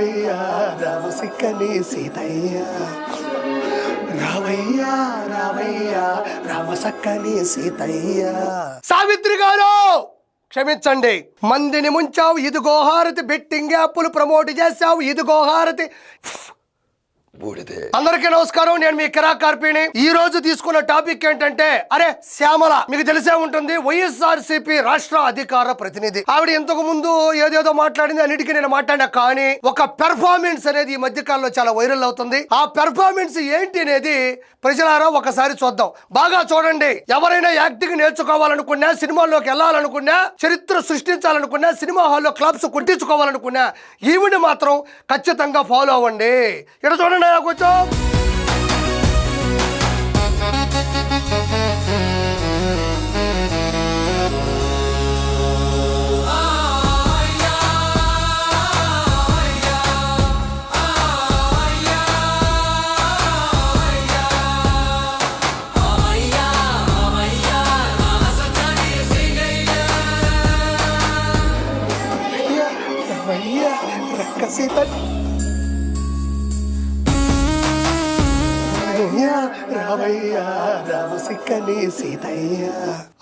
రావయ్యా రామసిక్కని సీతయ్య. రావయ్యా రావయ్యా రామసక్కని సీతయ్య. సావిత్రి గారు క్షమించండి. మందిని ముంచావు ఇది హారతి బెట్టింగ్ యాప్లు ప్రమోట్ చేసావు ఇది హారతి. బూడిదే. అందరికీ నమస్కారం. నేను మీ కిరా కార్పీని ఈ రోజు తీసుకున్న టాపిక్ ఏంటంటే అరే శ్యామల మీకు తెలిసే ఉంటుంది వైఎస్ఆర్ రాష్ట్ర అధికార ప్రతినిధి. ఆవిడ ఇంతకు ముందు ఏదేదో మాట్లాడింది అన్నిటికీ నేను మాట్లాడినా కానీ ఒక పెర్ఫార్మెన్స్ అనేది ఈ మధ్య కాలంలో చాలా వైరల్ అవుతుంది. ఆ పెర్ఫార్మెన్స్ ఏంటి అనేది ప్రజలారా ఒకసారి చూద్దాం. బాగా చూడండి. ఎవరైనా యాక్టింగ్ నేర్చుకోవాలనుకున్నా సినిమాల్లోకి వెళ్ళాలనుకున్నా చరిత్ర సృష్టించాలనుకున్నా సినిమా హాల్లో క్లబ్స్ కుట్టించుకోవాలనుకున్నా ఈవిడ మాత్రం ఖచ్చితంగా ఫాలో అవ్వండి. ఇక్కడ చూడండి. 하라고 좀. రామయ్య రామసిక్కని సీతయ్య.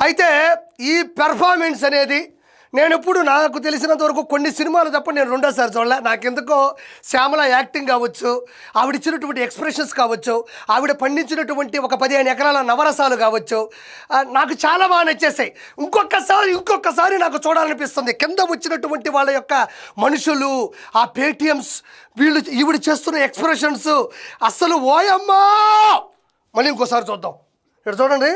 అయితే ఈ పెర్ఫార్మెన్స్ అనేది నేను ఇప్పుడు నాకు తెలిసినంత వరకు కొన్ని సినిమాలు తప్ప నేను రెండోసారి చూడలే. నాకెందుకో శ్యామల యాక్టింగ్ కావచ్చు ఆవిడ ఇచ్చినటువంటి ఎక్స్ప్రెషన్స్ కావచ్చు ఆవిడ పండించినటువంటి ఒక పదిహేను ఎకరాల నవరసాలు కావచ్చు నాకు చాలా బాగా నచ్చేసాయి. ఇంకొకసారి ఇంకొకసారి నాకు చూడాలనిపిస్తుంది. కింద వచ్చినటువంటి వాళ్ళ యొక్క మనుషులు ఆ పేటిఎమ్స్ వీళ్ళు ఈవిడ చేస్తున్న ఎక్స్ప్రెషన్స్. అస్సలు ఓయమ్మా! మళ్ళీ ఇంకోసారి చూద్దాం. ఇక్కడ చూడండి.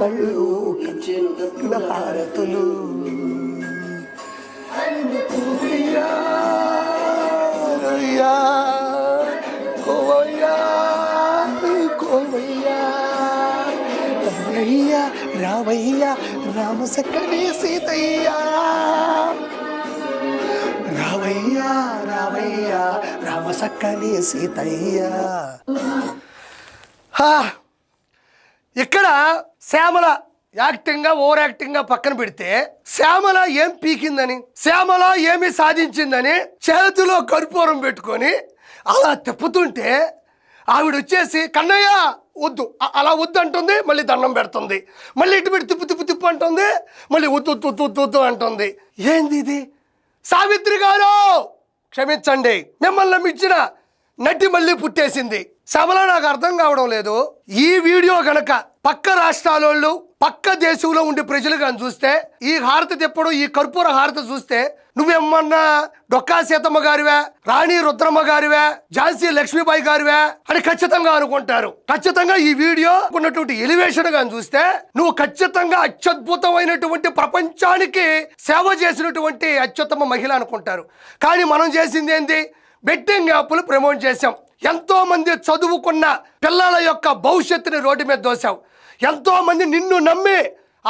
కళ్ళు కత్తుల హారతులు. అయ్యా, కోవయ్యా, రావయ్యా రావయ్యా రామసక్కని సీతయ్యా. రావయ్యా రావయ్యా రామసక్కని సీతయ్యా. హా! ఇక్కడ శ్యామల యాక్టింగ్గా ఓవర్ యాక్టింగ్గా పక్కన పెడితే శ్యామల ఏం పీకిందని శ్యామల ఏమి సాధించిందని చేతిలో కర్పూరం పెట్టుకొని అలా తిప్పుతుంటే ఆవిడ వచ్చేసి కన్నయ్య వద్దు అలా వద్దు అంటుంది మళ్ళీ దండం పెడుతుంది. మళ్ళీ ఇటు పెట్టి తిప్పు తిప్పు తిప్పు అంటుంది మళ్ళీ వద్దు వద్దు వద్దు అంటుంది. ఏంది ఇది? సావిత్రి గారు! క్షమించండి మిమ్మల్ని మించిన నటి మళ్ళీ పుట్టేసింది. సభలో నాకు అర్థం కావడం లేదు. ఈ వీడియో గనక పక్క రాష్ట్రాలోళ్ళు పక్క దేశంలో ఉండే ప్రజలు కానీ చూస్తే ఈ హారత తిప్పడం ఈ కర్పూర హారత చూస్తే నువ్వేమన్నా డొక్కా సీతమ్మ గారివే రాణి రుద్రమ్మ గారివే ఝాన్సీ లక్ష్మీబాయి గారివే అని ఖచ్చితంగా అనుకుంటారు. ఖచ్చితంగా ఈ వీడియో ఉన్నటువంటి ఎలివేషన్ గాని చూస్తే నువ్వు ఖచ్చితంగా అత్యద్భుతమైనటువంటి ప్రపంచానికి సేవ చేసినటువంటి అత్యుత్తమ మహిళ అనుకుంటారు. కానీ మనం చేసింది ఏంటి బెట్టింగ్ యాప్లు ప్రమోట్ చేశాం. ఎంతో మంది చదువుకున్న పిల్లల యొక్క భవిష్యత్తుని రోడ్డు మీద దోశావు. ఎంతో మంది నిన్ను నమ్మి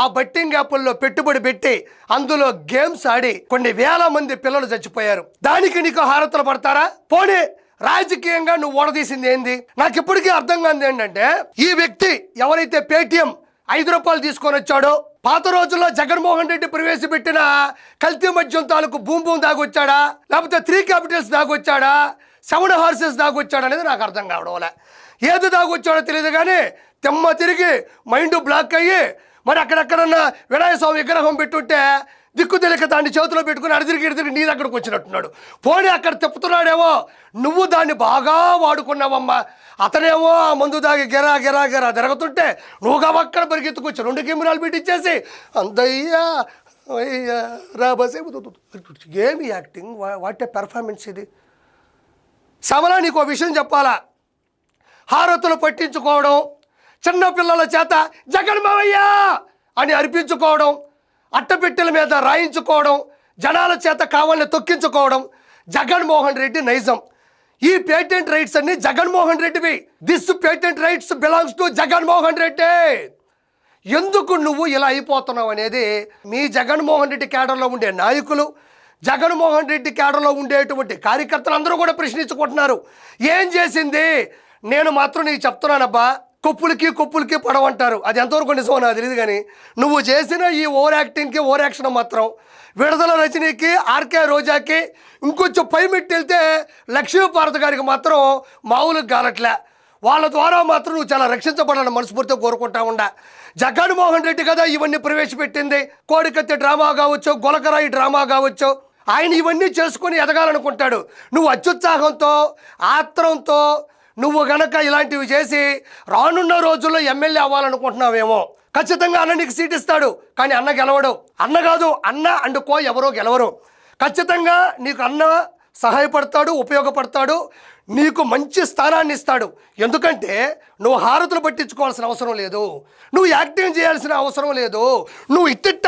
ఆ బట్టింగ్ యాప్ల్లో పెట్టుబడి పెట్టి అందులో గేమ్స్ ఆడి కొన్ని వేల మంది పిల్లలు చచ్చిపోయారు. దానికి నీకు హారతలు పడతారా? పోనీ రాజకీయంగా నువ్వు ఓడదీసింది ఏంది? నాకు ఇప్పటికీ అర్థం కాదు ఏంటంటే ఈ వ్యక్తి ఎవరైతే పేటిఎం ఐదు రూపాయలు తీసుకొని వచ్చాడో పాత రోజుల్లో జగన్మోహన్ రెడ్డి ప్రవేశపెట్టిన కల్తీ మద్యం తాలూకు భూమి భూమి దాగొచ్చాడా? లేకపోతే త్రీ క్యాపిటల్స్ దాగొచ్చాడా? సెవెన్ హార్సెస్ దాగొచ్చాడా అనేది నాకు అర్థం కావడం ఏది ఏది వచ్చాడో తెలియదు కానీ తెమ్మ తిరిగి మైండ్ బ్లాక్ అయ్యి మరి అక్కడెక్కడన్నా వినాయక స్వామి విగ్రహం పెట్టుంటే దిక్కు తెలియక దాన్ని చేతిలో పెట్టుకుని అడిదిరిగి ఇడిదిరిగి నీ దగ్గరకు వచ్చినట్టున్నాడు. పోనీ అక్కడ తిప్పుతున్నాడేమో నువ్వు దాన్ని బాగా వాడుకున్నావమ్మా. అతనేమో ఆ మందు దాగి గెరా గెరా గెరా తిరుగుతుంటే నువ్వు గబక్కడ పరిగెత్తుకొచ్చి రెండు కెమెరాలు పెట్టించేసి అందయ్యా అయ్యా రాబసే ఏమి యాక్టింగ్? వాట్ పెర్ఫార్మెన్స్ ఇది? సమలా నీకు ఒక విషయం చెప్పాలా? హారతులు పట్టించుకోవడం చిన్నపిల్లల చేత జగన్మవయ్య అని అర్పించుకోవడం అట్టపెట్టెల మీద రాయించుకోవడం జనాల చేత కావాలని తొక్కించుకోవడం జగన్మోహన్ రెడ్డి నైజం. ఈ పేటెంట్ రైట్స్ అన్ని Jaganmohan రెడ్డివి. This patent rights belongs to Jaganmohan Reddy. ఎందుకు నువ్వు ఇలా అయిపోతున్నావు అనేది మీ జగన్మోహన్ రెడ్డి కేడర్లో ఉండే నాయకులు జగన్మోహన్ రెడ్డి కేడర్లో ఉండేటువంటి కార్యకర్తలు అందరూ కూడా ప్రశ్నించుకుంటున్నారు. ఏం చేసింది? నేను మాత్రం నీకు చెప్తున్నానబ్బా కొప్పులకి కొప్పులకి పడవంటారు. అది ఎంతవరకు నిజమో నాకు తెలియదు కానీ నువ్వు చేసిన ఈ ఓవర్ యాక్టింగ్కి ఓవర్ యాక్షన్ మాత్రం విడుదల రజనీకి ఆర్కే రోజాకి ఇంకొంచెం పై మెట్టి వెళ్తే లక్ష్మీభారత గారికి మాత్రం మామూలుగా కాలట్లే వాళ్ళ ద్వారా మాత్రం నువ్వు చాలా రక్షించబడాలని మనస్ఫూర్తిగా కోరుకుంటా ఉండా. జగన్మోహన్ రెడ్డి కదా ఇవన్నీ ప్రవేశపెట్టింది. కోడికత్తి డ్రామా కావచ్చు గొలకరాయి డ్రామా కావచ్చు. ఆయన ఇవన్నీ చేసుకొని ఎదగాలనుకుంటాడు. నువ్వు అత్యుత్సాహంతో ఆత్రంతో నువ్వు గనక ఇలాంటివి చేసి రానున్న రోజుల్లో ఎమ్మెల్యే అవ్వాలనుకుంటున్నావేమో. ఖచ్చితంగా అన్న నీకు సీట్ ఇస్తాడు కానీ అన్న గెలవడు. అన్న కాదు అన్న అండ్ కో ఎవరో గెలవరు. ఖచ్చితంగా నీకు అన్న సహాయపడతాడు ఉపయోగపడతాడు నీకు మంచి స్థానాన్ని ఇస్తాడు ఎందుకంటే నువ్వు హారతులు పట్టించుకోవాల్సిన అవసరం లేదు. నువ్వు యాక్టింగ్ చేయాల్సిన అవసరం లేదు. నువ్వు ఇట్టిట్ట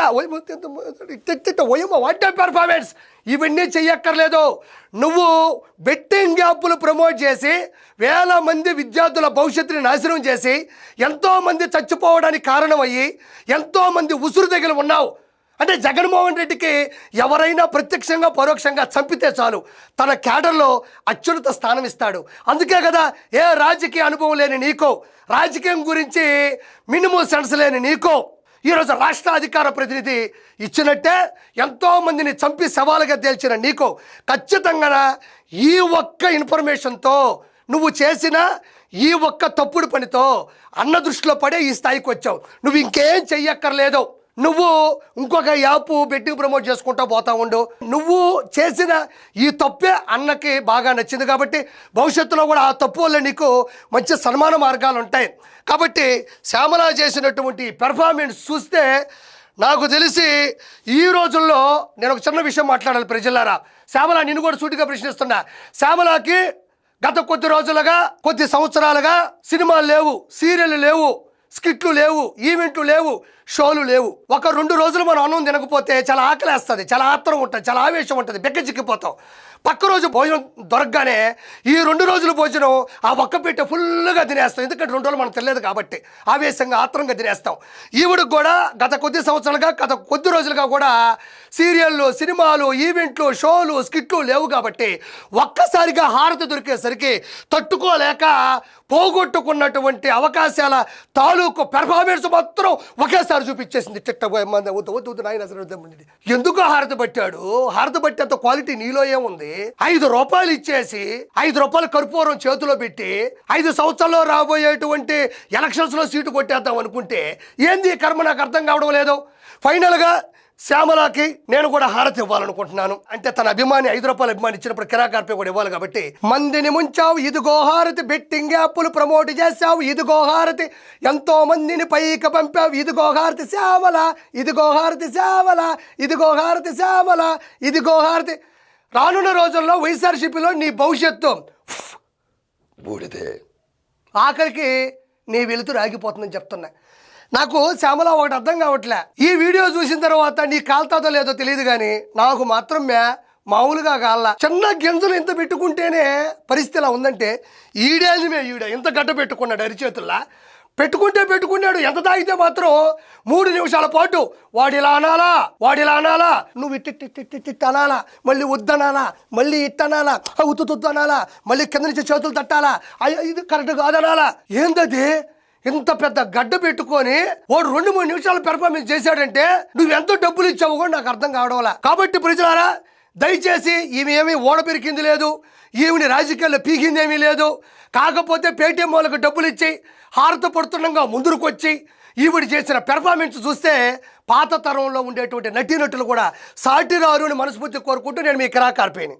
ఇట్టిట్ట ఓయమ్మ వాట్ పెర్ఫార్మెన్స్ ఇవన్నీ చెయ్యక్కర్లేదు. నువ్వు బెట్టింగ్ యాప్లు ప్రమోట్ చేసి వేల మంది విద్యార్థుల భవిష్యత్తుని నాశనం చేసి ఎంతోమంది చచ్చిపోవడానికి కారణమయ్యి ఎంతోమంది ఉసురు దగ్గర ఉన్నావు. అంటే జగన్మోహన్ రెడ్డికి ఎవరైనా ప్రత్యక్షంగా పరోక్షంగా చంపితే చాలు. తన క్యాడర్లో అత్యున్నత స్థానం ఇస్తాడు. అందుకే కదా ఏ రాజకీయ అనుభవం లేని నీకో రాజకీయం గురించి మినిమం సెన్స్ లేని నీకో ఈరోజు రాష్ట్ర అధికార ప్రతినిధి ఇచ్చినట్టే ఎంతోమందిని చంపి సవాలుగా తేల్చిన నీకు ఖచ్చితంగా ఈ ఒక్క ఇన్ఫర్మేషన్తో నువ్వు చేసిన ఈ ఒక్క తప్పుడు పనితో అన్న దృష్టిలో పడే ఈ స్థాయికి వచ్చావు. నువ్వు ఇంకేం చెయ్యక్కర్లేదు నువ్వు ఇంకొక యాప్ బెట్టింగ్ ప్రమోట్ చేసుకుంటూ పోతా ఉండు. నువ్వు చేసిన ఈ తప్పే అన్నకి బాగా నచ్చింది కాబట్టి భవిష్యత్తులో కూడా ఆ తప్పు వల్ల నీకు మంచి సన్మాన మార్గాలు ఉంటాయి. కాబట్టి శ్యామల చేసినటువంటి పెర్ఫార్మెన్స్ చూస్తే నాకు తెలిసి ఈ రోజుల్లో నేను ఒక చిన్న విషయం మాట్లాడాలి ప్రజలారా. శ్యామల నిన్ను కూడా సూటిగా ప్రశ్నిస్తున్నా. శ్యామలకి గత కొద్ది రోజులుగా కొద్ది సంవత్సరాలుగా సినిమాలు లేవు సీరియల్ లేవు స్కిట్లు లేవు ఈవెంట్లు లేవు. షోలు లేవు. ఒక రెండు రోజులు మనం అన్నం తినకపోతే చాలా ఆకలేస్తుంది చాలా ఆత్రం ఉంటుంది చాలా ఆవేశం ఉంటుంది బెక్కచిక్కిపోతాం పక్క రోజు భోజనం దొరకగానే ఈ రెండు రోజుల భోజనం ఆ ఒక్క పెట్టె ఫుల్గా తినేస్తాం. ఎందుకంటే రెండు రోజులు మనం తెలియదు కాబట్టి ఆవేశంగా ఆత్రంగా తినేస్తాం. ఈవిడికి కూడా గత కొద్ది సంవత్సరాలుగా గత కొద్ది రోజులుగా కూడా సీరియళ్ళు సినిమాలు ఈవెంట్లు షోలు స్కిట్లు లేవు కాబట్టి ఒక్కసారిగా హారతి దొరికేసరికి తట్టుకోలేక పోగొట్టుకున్నటువంటి అవకాశాల తాలూకు పెర్ఫార్మెన్స్ మాత్రం ఒకేసారి చూపించేసింది. చిట్టబోయే మంది వద్దు వద్దు వద్దు నాయన అసలు ఎందుకు హారతి పట్టాడు? హారత పట్టేంత క్వాలిటీ నీలో ఏముంది? ఐదు రూపాయలు ఇచ్చేసి ఐదు రూపాయలు కర్పూరం చేతిలో పెట్టి ఐదు సంవత్సరాల్లో రాబోయేటువంటి ఎలక్షన్స్లో సీటు కొట్టేద్దాం అనుకుంటే ఏంది ఈ కర్మ? నాకు అర్థం కావడం లేదు. ఫైనల్గా శ్యామలకి నేను కూడా హారతి ఇవ్వాలనుకుంటున్నాను. అంటే తన అభిమాని ఐదు రూపాయలు అభిమాని ఇచ్చినప్పుడు కిరాకార్పే కూడా ఇవ్వాలి కాబట్టి. మందిని ముంచావు ఇది గోహారతి బెట్టింగ్ యాప్లు ప్రమోట్ చేశావు ఇది గోహారతి ఎంతో మందిని పైకి పంపావు ఇది గోహారతి శ్యామల ఇది గోహారతి శ్యామల ఇది గోహారతి శ్యామల ఇది గోహారతి రానున్న రోజుల్లో వైఎస్ఆర్సీపీలో నీ భవిష్యత్తు. బూడిదే. ఆఖరికి నీ వెలుతురు ఆగిపోతుందని చెప్తున్నా. నాకు శ్యామల ఒకటి అర్థం కావట్లే. ఈ వీడియో చూసిన తర్వాత నీ కాలుతాదో లేదో తెలియదు కానీ నాకు మాత్రమే మామూలుగా కాళ్ళ చిన్న గింజలు ఇంత పెట్టుకుంటేనే పరిస్థితి ఎలా ఉందంటే ఈడేజమే ఈడ? ఇంత గడ్డ పెట్టుకున్నాడు అరిచేతుల్లా. పెట్టుకుంటే పెట్టుకున్నాడు ఎంత తాగితే మాత్రం మూడు నిమిషాల పాటు వాడిలా అనాలా వాడిలా అనాలా. నువ్వు ఇట్టి ఇట్టి అనాలా మళ్ళీ వద్దనాలా మళ్ళీ ఇట్టనాలా ఉత్తు అనాలా మళ్ళీ కింద నుంచి చేతులు తట్టాలా. అయ్యో ఇది కరెక్ట్ కాదనాలా. ఏందది? ఇంత పెద్ద గడ్డ పెట్టుకొని వాడు రెండు మూడు నిమిషాలు పెర్ఫార్మెన్స్ చేశాడంటే నువ్వు ఎంతో డబ్బులు ఇచ్చావు కూడా నాకు అర్థం కావడంలా. కాబట్టి ప్రజలారా దయచేసి ఈమె ఏమీ ఓడ పెరికింది లేదు ఈమెని రాజకీయాల్లో పీకింది ఏమీ లేదు. కాకపోతే పేటీఎం వాళ్ళకి డబ్బులు ఇచ్చి హారత పడుతుండగా ముందుకు ఈవిడ చేసిన పెర్ఫార్మెన్స్ చూస్తే పాత తరంలో ఉండేటువంటి నటీనటులు కూడా సాటిరారు అని మనస్ఫూర్తి కోరుకుంటూ నేను మీ కిరాకార్పేని